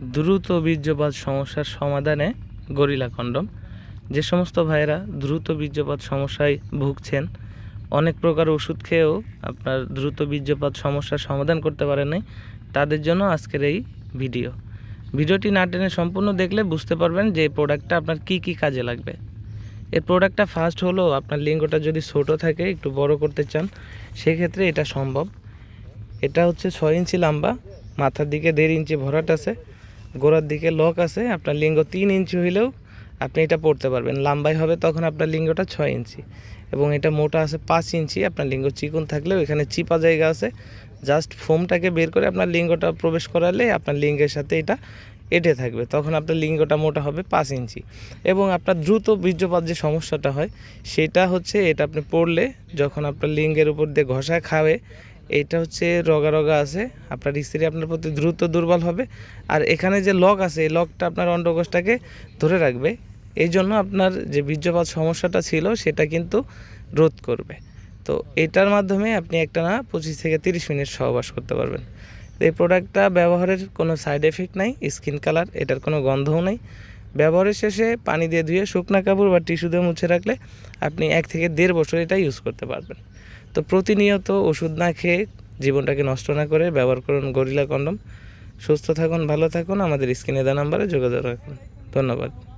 দ্রুত বীর্যপাত সমস্যার সমাধানে গরিলা কন্ডম। যে সমস্ত ভাইয়েরা দ্রুত বীর্যপাত সমস্যায় ভুগছেন, অনেক প্রকার ওষুধ খেয়েও আপনার দ্রুত বীর্যপাত সমস্যার সমাধান করতে পারেন তাদের জন্য আজকের এই ভিডিও। ভিডিওটি না টেনে সম্পূর্ণ দেখলে বুঝতে পারবেন যে এই প্রোডাক্টটা আপনার কি কি কাজে লাগবে। এই প্রোডাক্টটা ফার্স্ট হলো আপনার লিঙ্গটা যদি ছোটো থাকে, একটু বড় করতে চান, সেক্ষেত্রে এটা সম্ভব। এটা হচ্ছে ছয় ইঞ্চি লম্বা, মাথার দিকে দেড় ইঞ্চি ভরাট আছে। গোড়ার দিকে লক আছে, আপনার লিঙ্গ তিন ইঞ্চি হইলেও আপনি এটা পড়তে পারবেন। লম্বাই হবে তখন আপনার লিঙ্গটা ছয় ইঞ্চি এবং এটা মোটা আছে পাঁচ ইঞ্চি আপনার লিঙ্গ চিকন থাকলেও এখানে চিপা জায়গা আছে। জাস্ট ফোমটাকে বের করে আপনার লিঙ্গটা প্রবেশ করালে আপনার লিঙ্গের সাথে এটা এঁটে থাকবে। তখন আপনার লিঙ্গটা মোটা হবে পাঁচ ইঞ্চি এবং আপনার দ্রুত বীর্যপাত যে সমস্যাটা হয়, সেটা হচ্ছে এটা আপনি পড়লে যখন আপনার লিঙ্গের উপর দিয়ে ঘষা খাবে এইটা হচ্ছে রগা রগা আছে। আপনার স্ত্রী আপনার প্রতি দ্রুত দুর্বল হবে। আর এখানে যে লক আছে, এই লকটা আপনার অন্ডকোষটাকে ধরে রাখবে। এই জন্য আপনার যে বীর্যপাত সমস্যাটা ছিল, সেটা কিন্তু রোধ করবে। তো এটার মাধ্যমে আপনি একটা না পঁচিশ থেকে তিরিশ মিনিট সহবাস করতে পারবেন। এই প্রোডাক্টটা ব্যবহারের কোনো সাইড এফেক্ট নাই স্কিন কালার এটার কোনো গন্ধও নেই। ব্যবহারের শেষে পানি দিয়ে ধুয়ে শুকনো কাপড় বা টিস্যু দিয়ে মুছে রাখলে আপনি এক থেকে দেড় বছর এটা ইউজ করতে পারবেন। তো প্রতিনিয়ত ওষুধ না খেয়ে জীবনটাকে নষ্ট না করে ব্যবহার করুন গরিলা কন্ডম। সুস্থ থাকুন, ভালো থাকুন। আমাদের স্ক্রিনে দেওয়া নাম্বারে যোগাযোগ রাখুন। ধন্যবাদ।